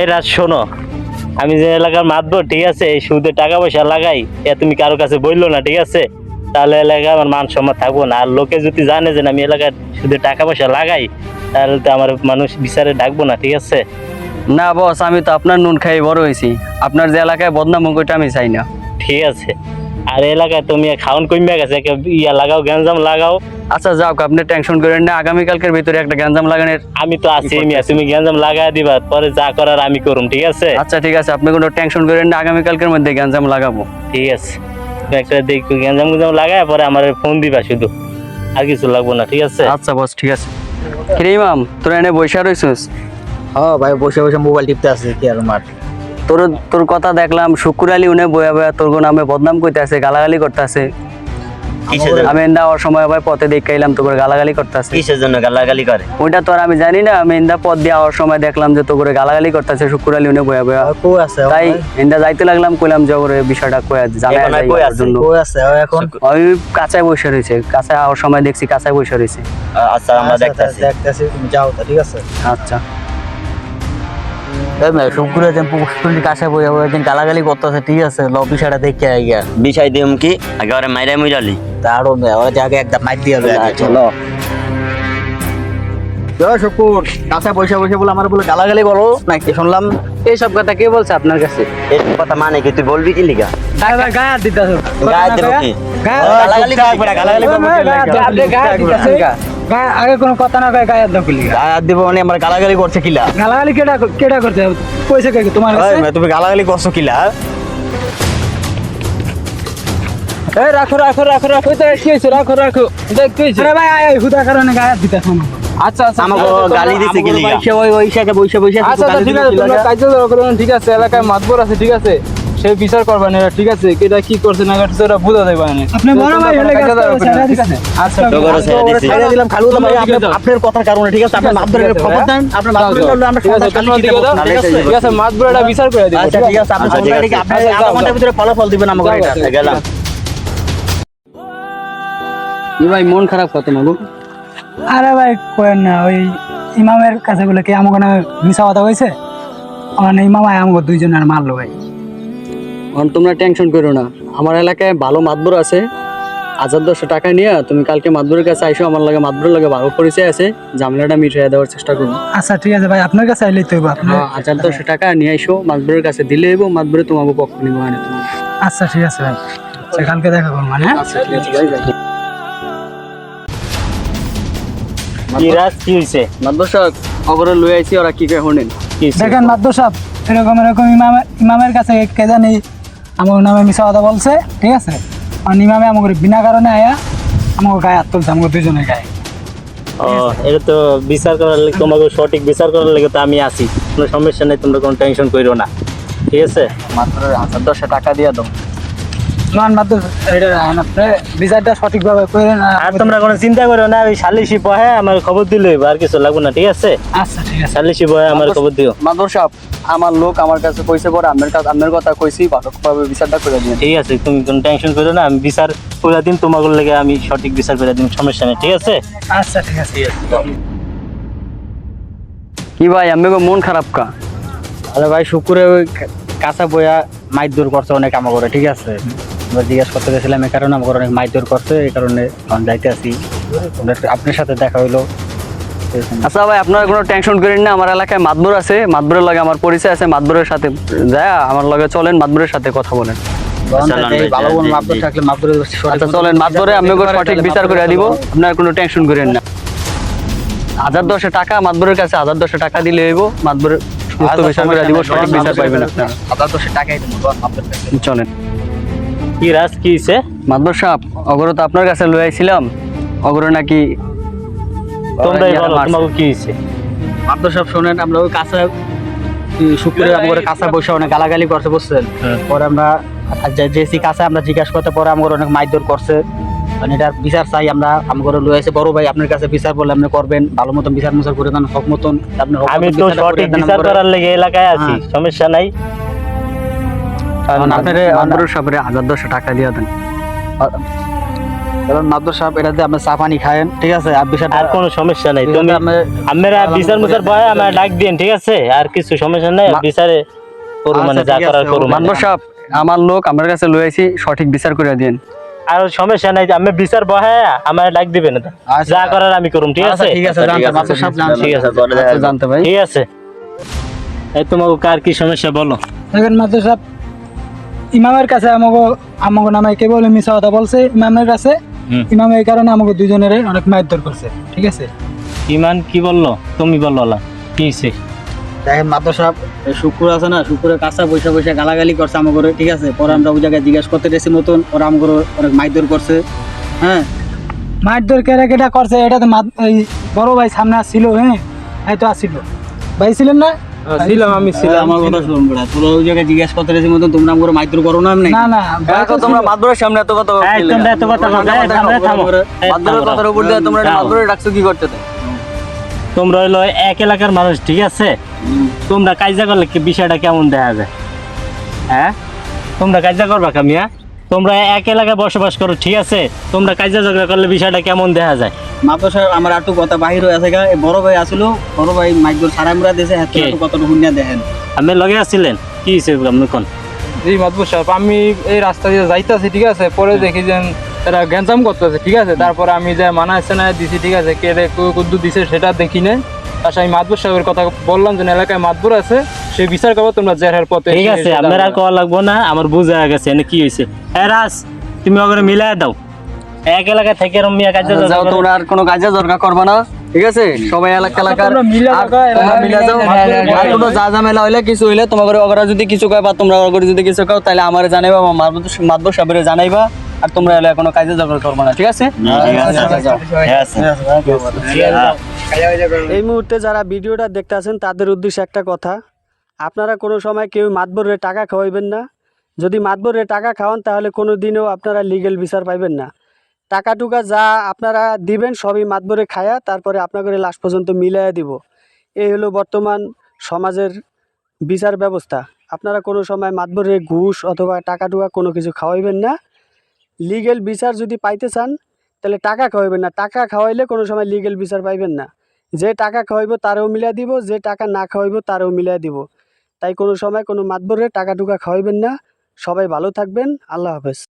এই রাজ শোনো। আমি যে এলাকার মাতব ঠিক আছে? এই সুদে টাকা পয়সা লাগাই এ তুমি কারও কাছে বলল না ঠিক আছে? তাহলে এলাকায় আমার মান সম্মান থাকব না। আর লোকে যদি জানে যে আমি এলাকার সুদে টাকা পয়সা লাগাই তাহলে তো আমার মানুষ বিচারে ডাকবো না ঠিক আছে? না বস আমি তো আপনার নুন খাই বড় হয়েছি। আপনার যে এলাকায় বদনাম ওইটা আমি চাই না। ঠিক আছে। আর এলাকায় তুমি খাউন কমে গেছে ইয়া লাগাও গ্যাঞ্জাম লাগাও। আচ্ছা যাও আপনি টেনশন করেন না আগামীকালকের ভিতরে একটা গ্যাঞ্জাম লাগানোর আমি তো আছি মিয়া তুমি গ্যাঞ্জাম লাগাই দিবা পরে যা করার আমি করুম ঠিক আছে? আচ্ছা ঠিক আছে আপনি কোনো টেনশন করেন না আগামীকালকের মধ্যে গ্যাঞ্জাম লাগাবো। ঠিক আছে। তুমি একটা দেখো গ্যাঞ্জাম গুঞ্জাম লাগায় পরে আমার ফোন দিবা শুধু। আর কিছু লাগবো না ঠিক আছে? আচ্ছা বস ঠিক আছে। কিরে ইমাম তোরা এনে বৈশা রইছিস? হ্যাঁ ভাই বসে বসে মোবাইল টিপতে আছে কি আর মাঠ তোর তোর কথা দেখলাম শুকুর আলী উনি বয়া বয়া তোর নামে বদনাম করতে আছে গালাগালি করতে আছে আমি এন্দা ওর সময় আবার পথে দেখাইলাম তোর গালাগালি করতে আছে কিসের জন্য গালাগালি করে? ওইটা তো আর আমি জানি না আমি এন্দা পথ দিয়ে আওয়ার সময় দেখলাম যে তো করে গালাগালি করতে আছে শুকুর আলী উনি বয়া বয়া। কো আছে তাই এন্দা যাইতে লাগলাম কইলাম যে ওরে বিষয়টা কয়ে জানাই এখন আর কই আছে? জন্য। কো আছে? ও এখন? ওই কাঁচায় বসে রয়েছে কাঁচায় আওয়ার সময় দেখছি কাঁচায় বসে রয়েছে। আচ্ছা আমরা আচ্ছা, দেখতেছি। দেখতেছি তুমি যাও তো ঠিক আছে? আচ্ছা। এই শুক্রে যেন পুষ্করিণী কাছে বই বই যেন গালাগালি করতেছে ঠিক আছে? ল বিষয়টা দেখে আই গিয়া বিষয় দিম কি? আগে ওরা মাইরা মুইরালি তারও ওরা জায়গায় একদম মাইর দিয়ে আচ্ছা, চলো। শুকুর কাছে বসে বসে বলে আমার বলে গালাগালি করো। নাকি শুনলাম? এইসব কথা কে বলছে আপনার কাছে? এই কথা মানে কি? তুই বলবি কি লিগা? গায়ে দিতে গায়ে দেব কি? গালাগালি গালাগালি? আগে কোনো কথা না কয় গায়ে দিব মানে আমার গালাগালি করছে কিলা? গালাগালি কেটা কেটা করতে হবে পয়সা কে তোমার কাছে? তুমি গালাগালি করছ কিলা? এই রাখো রাখো রাখো রাখো তো কি হইছে রাখো রাখো। দেখ কি হইছে আরে ভাই আয় হুদা কারণে গায়ের দিতে শোনো আচ্ছা আচ্ছা। আমাকে গালি দিছে কি লিগা ওই ওই সাথে বসে বসে আচ্ছা আচ্ছা ঠিক আছে তোমরা কাজ করুন ঠিক আছে এলাকায় মাতবর আছে ঠিক আছে। সে বিচার করবে না ঠিক আছে? এটা কি করছে না করছে বুঝা দেবে না। আপনি বড় ভাই হলে ঠিক আছে? আচ্ছা। ছেড়ে দিলাম খালু ভাই আপনার- কথার কারণে ঠিক আছে? ধরে খবর? দেন ধরে আমরা ঠিক আছে ঠিক বিচার করে দিবে। আচ্ছা ঠিক আছে আপনি আচ্ছা, আপনি আচ্ছা, আধা ঘণ্টার ভিতরে ফলাফল দিবেন আমাকে এটা গেলাম। ভাই মন খারাপ কত মাগো। আরে ভাই কোয়েন না ওই ইমামের কাছে বলে কি আমাকে না মিশা কথা হয়েছে মানে ইমাম আয় আমাকে দুইজন আর মারলো ভাই। এখন তোমরা টেনশন করো না। আমার এলাকায় ভালো মাতবর আছে। হাজার দশশো টাকা নিয়ে তুমি কালকে মাতবরের কাছে আইসো আমার লাগে মাতবরের লাগে ভালো পরিচয় আছে। ঝামেলাটা মিটিয়ে দেওয়ার চেষ্টা করব। আচ্ছা ঠিক আছে ভাই আপনার কাছে আইলেই তো হ্যাঁ, হাজার দশশো টাকা নিয়ে আইসো মাতবরের কাছে দিলে এবো মাতবরে তোমাকে পক্ষ নিবো মানে আচ্ছা ঠিক আছে ভাই। আচ্ছা কালকে দেখা করব মানে হ্যাঁ? আচ্ছা ঠিক আছে ভাই, ভাই। কি রাজ কি হয়েছে মাতবর সাহেব অগরে লই আইছি ওরা কি কে শোনেন? কি হইছে? দেখেন মাদ্দ সাহেব এরকম এরকম ইমামের ইমামের কাছে কে জানি আমার নামে মিশা কথা বলছে ঠিক আছে? আর নিমামে আমাকে বিনা কারণে আয়া আমাকে গায়ে হাত তুলছে আমাকে দুজনের গায়ে। ও এটা তো বিচার করার লাগে তোমাকে সঠিক বিচার করার লাগে তো আমি আছি। কোনো সমস্যা নেই তোমরা কোনো টেনশন করো না। ঠিক আছে? মাত্র হাজার দশে টাকা দিয়ে দাও। মাদ্দ এটা আপনি। বিচারটা সঠিকভাবে করে না আর তোমরা কোনো চিন্তা করো না ওই সালিশি পহে আমার খবর দিলে হইবো, আর কিছু লাগবে না ঠিক আছে? আচ্ছা ঠিক আছে। সালিশি পহে আমার খবর দিও। মাদর সাহেব আমার লোক আমার কাছে কইছে পরে আপনার কাছে আপনার কথা কইছি ভালোভাবে বিচারটা করে দিন ঠিক আছে তুমি কোনো টেনশন করো না আমি বিচার করে দিন তোমাকে লেগে আমি সঠিক বিচার করে দিন সমস্যা নেই ঠিক আছে? আচ্ছা ঠিক আছে। কি ভাই আমি মন খারাপ কা? আরে ভাই শুক্রে ওই কাঁচা বইয়া মাইর দূর করছে অনেক আমার করে ঠিক আছে? আমরা জিজ্ঞেস করতে গেছিলাম এই কারণে আমার অনেক মাইর দূর করছে এই কারণে আমি যাইতে আসি আপনার সাথে দেখা হইল। আচ্ছা ভাই আপনারা কোনো টেনশন করেন না আমার এলাকায় মাতবর আছে মাতবরের লগে আমার পরিচয় আছে মাতবরের সাথে যায় আমার লগে চলেন মাতবরের সাথে কথা বলেন। ধরে আচ্ছা চলেন মাতবরে আমি সঠিক বিচার করে দিব। আপনার কোনো টেনশন করেন না। হাজার দশে টাকা মাতবরের কাছে হাজার দশে টাকা দিলে হইব মাতবরের সুস্থ বিচার করে দিব সঠিক বিচার পাইবেন আপনারা। আপনার দশে টাকাই চলেন। কি রাজ কি হয়েছে মাতবর সাহেব অগর তো আপনার কাছে লই আইছিলাম। অগর নাকি তোমরাই বলো তোমাকে কি হয়েছে মাত্র সব শোনেন আমরা ওই কাঁচা শুক্রে আমার কাঁচা বসে অনেক গালাগালি করছে বুঝছেন? পরে আমরা জেসি কাছে আমরা জিজ্ঞাসা করতে পরে আমার অনেক মাইদর করছে। মানে এটার বিচার চাই আমরা আমার লয়ে এসে বড় ভাই আপনার কাছে বিচার বলে আপনি করবেন ভালো মতন বিচার মুচার করে দেন হক মতন আপনি আমি তো সঠিক বিচার করার লেগে এলাকায় আছি হ্যাঁ। সমস্যা নাই। আপনারে মাতবর সাহেবের হাজার দশে টাকা দিয়ে দেন। কারণ মাদুর সাহেব এটাতে আপনি চা পানি খায়েন ঠিক আছে? আর বিষয়টা আর কোনো সমস্যা নাই। বিষয়টা তুমি আমরা বিচার মুচার ভয় আমার ডাক দিন ঠিক আছে? আর কিছু সমস্যা নাই বিচারে করু মানে আচ্ছা, যা করার আছে, করু মানে। সাহেব আমার লোক আমার কাছে লয়ে আইছি সঠিক বিচার করে দিন আর সমস্যা নাই আমি বিচার বহায় আমার ডাক দিবেন আচ্ছা। যা করার আমি করুম ঠিক আচ্ছা, আছে? ঠিক আছে জানতে ঠিক আছে আচ্ছা, জানতে ভাই ঠিক আছে। এই তোমাকে কার কি সমস্যা বলো? দেখেন সাহেব ইমামের কাছে আমাকে আমাকে নামে কে বলে মিশা কথা বলছে ইমামের কাছে। ইমাম এই কারণে আমাকে দুজনের অনেক মারধর করছে ঠিক আছে? ইমান কি বলল? তুমি বলল না কি হইছে? দেখেন মাদুর সাহেব শুক্র আছে না শুক্রের কাছে বসে বসে গালাগালি করছে আমাকে ঠিক আছে? পরে আমরা ওই জায়গায় জিজ্ঞেস করতে গেছি মতন ওরা আমাকে অনেক মারধর করছে হ্যাঁ? মারধর কেরা কেটা করছে এটা তো বড় ভাই সামনে আসছিল হ্যাঁ? এই তো আসছিল। ভাই ছিলেন না? ছিলাম আমি ছিলাম আমার কথা শুনুন বড়া তোরা ওই জায়গায় জিজ্ঞেস করতে গেছি মতন তোমরা আমাকে মারধর করো না না না তো তোমরা ছিল। সামনে এত কথা এই, তোমরা এত কথা বলছো, এই, থামো, থামো। এই, মাতবরের থামো, কথার উপর দিয়ে তোমরা থামো। ডাকছো কি করতে তোমরা হইল এক এলাকার মানুষ ঠিক আছে? তোমরা কাজা করলে কি বিষয়টা কেমন দেখা যায়? হ্যাঁ? তোমরা কাজা করবা কামিয়া তোমরা এক এলাকায় বসবাস করো ঠিক আছে? তোমরা কাজা ঝগড়া করলে বিষয়টা কেমন দেখা যায়? মাদুর সাহেব আমার একটু কথা বাহির হয়ে আছে গা বড় ভাই আসলো বড় ভাই মারধর সারা মুরা দিয়েছে হাতে একটু কতটা হুন্যা দেখেন। আমি লগে আসছিলেন? কি আপনি কোন? জি মাতবর সাহেব আমি এই রাস্তা দিয়ে যাইতাছি ঠিক আছে? পরে দেখি যে তারা গ্যাঞ্জাম করতেছে ঠিক আছে? তারপরে আমি যে মানা আছে না দিছি ঠিক আছে? কে রে কু- কুদ্দু দিছে সেটা দেখি না তার সাথে আমি মাতবর সাহেবের কথা বললাম যে এলাকায় মাতবর আছে। সে বিচার করব তোমরা জেহার পথে ঠিক আছে আপনার আর। কওয়া লাগবো না আমার বুঝা গেছে এনে কি হয়েছে? হ্যাঁ রাস তুমি ওগুলো মিলাই দাও। এক এলাকায় থেকে এরম মিয়া কাজা যাও তোমরা আর কোনো কাজে দরকার করবে না ঠিক আছে? সবাই এলাকা এলাকার তোমরা মিলা যাও, এলাকা- মিলা যাও। আর কোনো যা ঝামেলা হইলে কিছু হইলে তোমাদের ওরা যদি কিছু কয় বা তোমরা ওরা যদি কিছু কও তাহলে আমারে জানাইবা বা মাদবর সাহেবের জানাইবা আর তোমরা এলাকা কোনো কাজে দরকার করবে না ঠিক আছে। এই মুহূর্তে যারা ভিডিওটা দেখতে আছেন তাদের উদ্দেশ্যে একটা কথা। আপনারা কোনো সময় কেউ মাতবরে টাকা খাওয়াইবেন না। যদি মাতবরে টাকা খাওয়ান, তাহলে কোনো দিনও আপনারা লিগেল বিচার পাইবেন না। টাকা টুকা যা আপনারা দিবেন, সবই মাতবরে খায়া তারপরে আপনাদের লাশ পর্যন্ত মিলাইয়া দিব। এই হলো বর্তমান সমাজের বিচার ব্যবস্থা। আপনারা কোনো সময় মাতবরে ঘুষ অথবা টাকা টুকা কোনো কিছু খাওয়াইবেন না। লিগেল বিচার যদি পাইতে চান, তাহলে টাকা খাওয়াইবেন না। টাকা খাওয়াইলে কোনো সময় লিগেল বিচার পাইবেন না। যে টাকা খাওয়াইব, তারও মিলিয়ে দিব। যে টাকা না খাওয়াইব, তারও মিলিয়ে দিব। তাই কোনো সময় কোনো মাতবরে টাকা টুকা খাওয়াইবেন না। সবাই ভালো থাকবেন। আল্লাহ হাফেজ।